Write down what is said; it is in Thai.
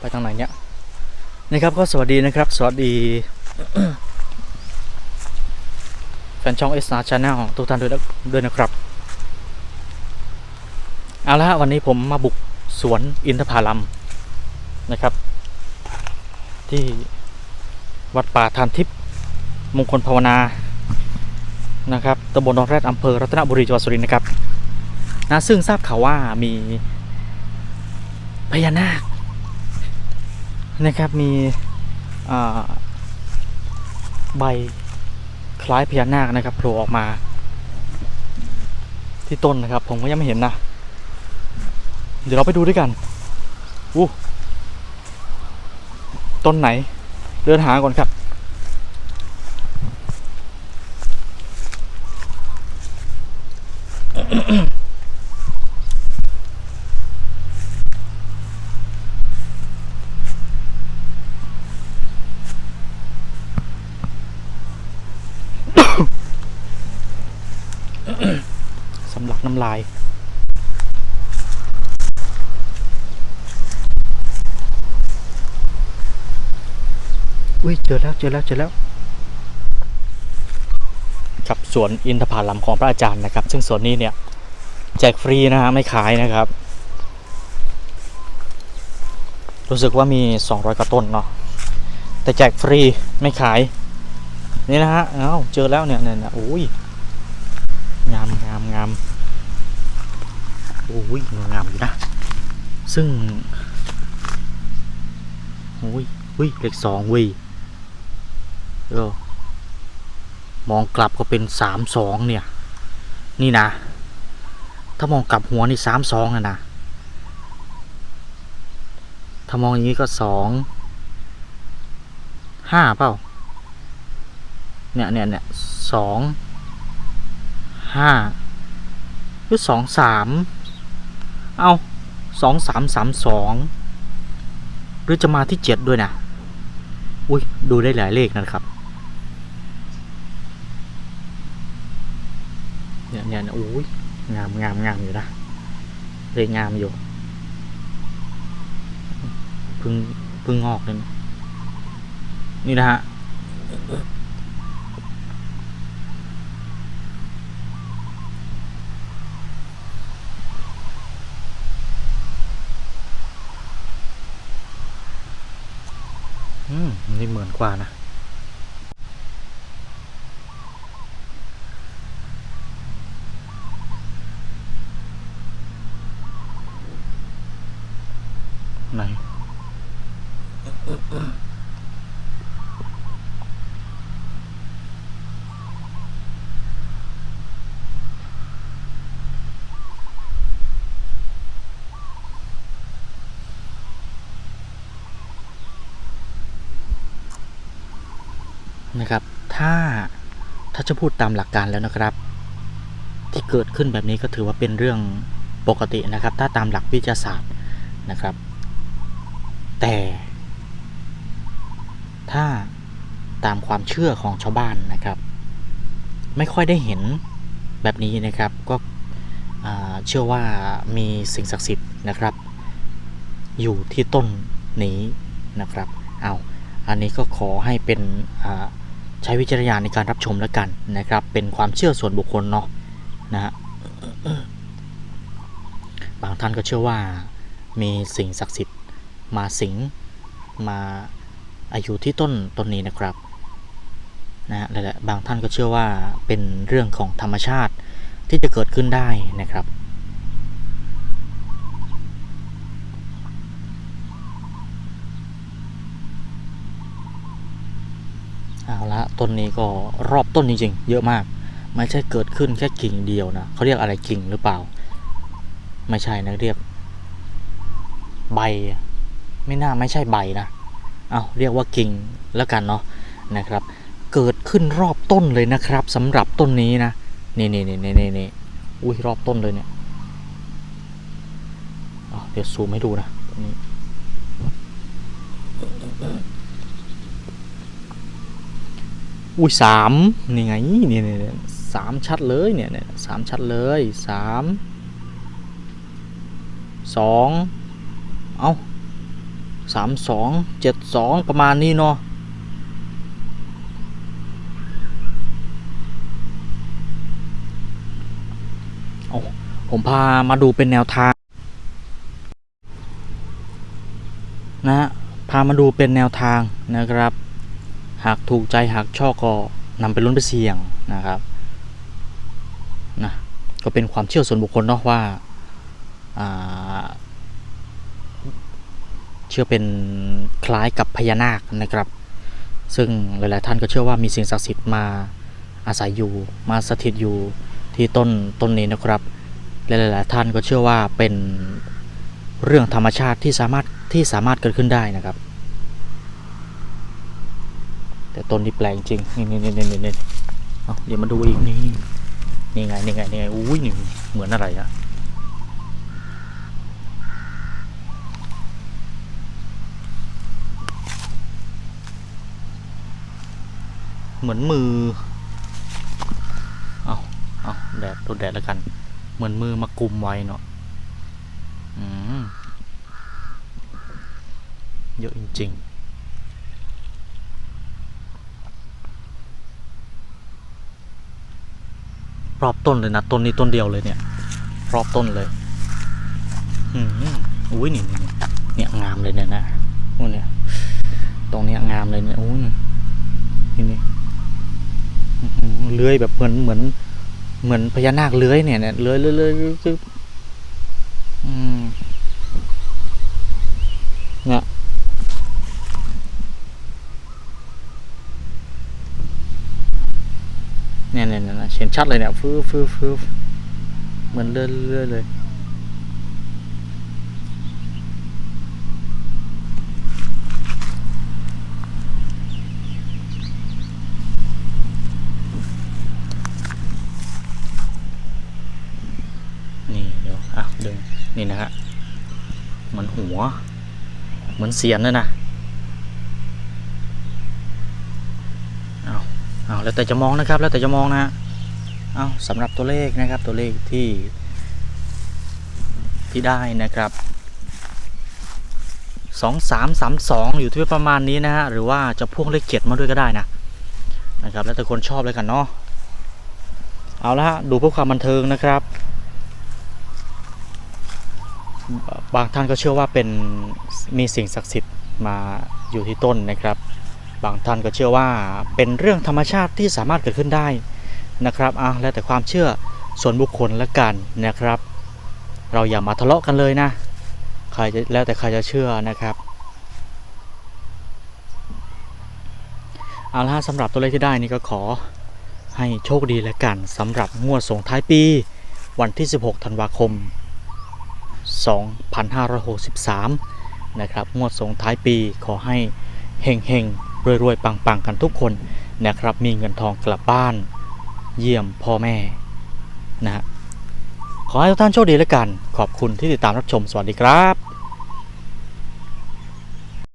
ไปทางไหนเนี่ยนะครับก็สวัสดีนะครับ สวัสดี แฟนช่อง s r Channel ทุกท่านด้วยนะด้วยนะครับเอาละฮะวันนี้ผมมาบุกสวนอินทผลัมนะครับ ที่วัดป่าทานทิพย์มงคลภาวนานะครับตำบลดอนแรดอำเภอรัตนบุรีจังหวัดสุรินทร์นะครับนะซึ่งทราบข่าวว่ามีพญานาค นะครับมีใบคล้ายพญานาคนะครับโผล่ออกมา ที่ต้นนะครับ ผมก็ยังไม่เห็นนะ เดี๋ยวเราไปดูด้วยกันอู้ต้นไหน เดินหาก่อนครับ สำ ลักน้ำลาย อุ้ยเจอแล้วเจอแล้วเจอแล้วครับสวนอินทผลัมของพระอาจารย์นะครับ ซึ่งสวนนี้เนี่ยแจกฟรีนะฮะไม่ขายนะครับ รู้สึกว่ามี 200กว่าต้นเนาะแต่แจกฟรีไม่ขายนี่นะฮะ เอ้าเจอแล้วเนี่ยเนี่ยเนี่ยโอ้ยงามงามงาม โอ้ยงามอยู่นะ ซึ่งโอ้ยอุ้ยเลขสองว้ยเออมองกลับก็เป็นสามสองเนี่ย นี่นะ ถ้ามองกลับหัวนี่สามสองอะนะถ้ามองอย่างนี้ก็สองห้าเปล่าเนี่ยเนี่ยเนี่ยสองห้าหรือสองสาม เอาสองสามสามสองหรือจะมาที่เจ็ดด้วยนะอุ้ยดูได้หลายเลขนะครับเนี่ยเนี่ยเนี่ยอุ้ยงามงามงามอยู่นะเลยงามอยู่พึ่งพึ่งงอกเลยนะนี่นะฮะ อื มนี่นกว่านะ ไหน นะครับ ถ้าถ้าจะพูดตามหลักการแล้วนะครับ ที่เกิดขึ้นแบบนี้ก็ถือว่าเป็นเรื่องปกตินะครับ ถ้าตามหลักวิทยาศาสตร์นะครับ แต่ถ้าตามความเชื่อของชาวบ้านนะครับ ไม่ค่อยได้เห็นแบบนี้นะครับก็เชื่อว่ามีสิ่งศักดิ์สิทธิ์นะครับ อยู่ที่ต้นนี้นะครับเอาอันนี้ก็ขอให้เป็นอ ใช้วิจารณญาณในการรับชมแล้วกันนะครับ เป็นความเชื่อส่วนบุคคลเนาะนะฮะบางท่านก็เชื่อว่ามีสิ่งศักดิ์สิทธิ์มาสิงมาอายุที่ต้นต้นนี้นะครับนะฮะและบางท่านก็เชื่อว่าเป็นเรื่องของธรรมชาติที่จะเกิดขึ้นได้นะครับ เอาละต้นนี้ก็รอบต้นจริงๆ เยอะมาก ไม่ใช่เกิดขึ้นแค่กิ่งเดียวนะเขาเรียกอะไรกิ่งหรือเปล่า ไม่ใช่นะเรียก ใบ ไม่น่าไม่ใช่ใบนะเอาเรียกว่ากิ่งแล้วกันเนาะนะครับ เกิดขึ้นรอบต้นเลยนะครับสำหรับต้นนี้นะนี่นี่นี่นี่นี่นี่อุ้ยรอบต้นเลยเนี่ยเดี๋ยวซูมให้ดูนะตรงนี้ อุ้ยสามนี่ไงนี่นี่นี่สามชัดเลยเนี่ยเนี่ยสามชัดเลยสามสองเอาสามสองเจ็ดสองประมาณนี้เนาะเอาผมพามาดูเป็นแนวทาง นะฮะพามาดูเป็นแนวทางนะครับ หากถูกใจหากชอบก็นำไปลุ้นไปเสี่ยงนะครับนะก็เป็นความเชื่อส่วนบุคคลเนาะว่าอ่าเชื่อเป็นคล้ายกับพญานาคนะครับ ซึ่งหลาย ๆ ท่านก็เชื่อว่ามีสิ่งศักดิ์สิทธิ์มาอาศัยอยู่มาสถิตอยู่ที่ต้นต้นนี้นะครับและหลาย ๆ ท่านก็เชื่อว่าเป็นเรื่องธรรมชาติที่สามารถที่สามารถเกิดขึ้นได้นะครับ แต่ต้นนี้แปลกจริงนี่นี่นี่นี่นี่เอาเดี๋ยวมาดูอีกนี่นี่ไงนี่ไงนี่ไงอุ้ยนี่เหมือนอะไรอะเหมือนมือ เอาเอาแดดโดนแดดแล้วกัน เหมือนมือมากุมไว้เนาะอืมเยอะจริงๆ รอบต้นเลยนะต้นนี้ต้นเดียวเลยเนี่ย รอบต้นเลย อืมอุ้ยนี่นี่เนี่ยงามเลยเนี่ยนะโอ้เนี่ย ตรงเนี้ยงามเลยเนี่ยอุ้ยนี่นี่เลื้อยแบบเหมือนเหมือน เหมือนพญานาคเลื้อยเนี่ยเนี่ยเลื้อยเลื้อยเลื้อยเลื้อยคืออืมเนี่ย เนี่ยเนี่ยเห็นชัดเลยเนี่ยฟื้ฟื้ฟื้เหมือนเลื่อยเลื่อยเลยนี่เดี๋ยวอะดึงนี่นะฮะเหมือนหัว เหมือนเสียนเลยนะเอา เอาแล้วแต่จะมองนะครับ แล้วแต่จะมองนะเอาสำหรับตัวเลขนะครับตัวเลขที่ที่ได้นะครับสองสามสามสองอยู่ที่ประมาณนี้นะฮะหรือว่าจะพ่วงเลขเจ็ดมาด้วยก็ได้นะนะครับ แล้วแต่คนชอบเลยกันเนาะเอาละฮะดูเพื่อความบันเทิงนะครับ บางท่านก็เชื่อว่าเป็นมีสิ่งศักดิ์สิทธิ์มาอยู่ที่ต้นนะครับ บางท่านก็เชื่อว่าเป็นเรื่องธรรมชาติที่สามารถเกิดขึ้นได้นะครับอะแล้วแต่ความเชื่อส่วนบุคคลละกันนะครับ เราอย่ามาทะเลาะกันเลยนะใครจะแล้วแต่ใครจะเชื่อนะครับเอาละสำหรับตัวเลขที่ได้นี่ก็ขอให้โชคดีแล้วกันสำหรับงวดส่งท้ายปี วันที่ 16 ธันวาคม 2563 นะครับ งวดส่งท้ายปีขอให้เฮงเฮง รวยๆ ปังๆ กันทุกคนนะครับ มีเงินทองกลับบ้าน เยี่ยมพ่อแม่นะฮะขอให้ทุกท่านโชคดีแล้วกัน ขอบคุณที่ติดตามรับชม สวัสดีครับ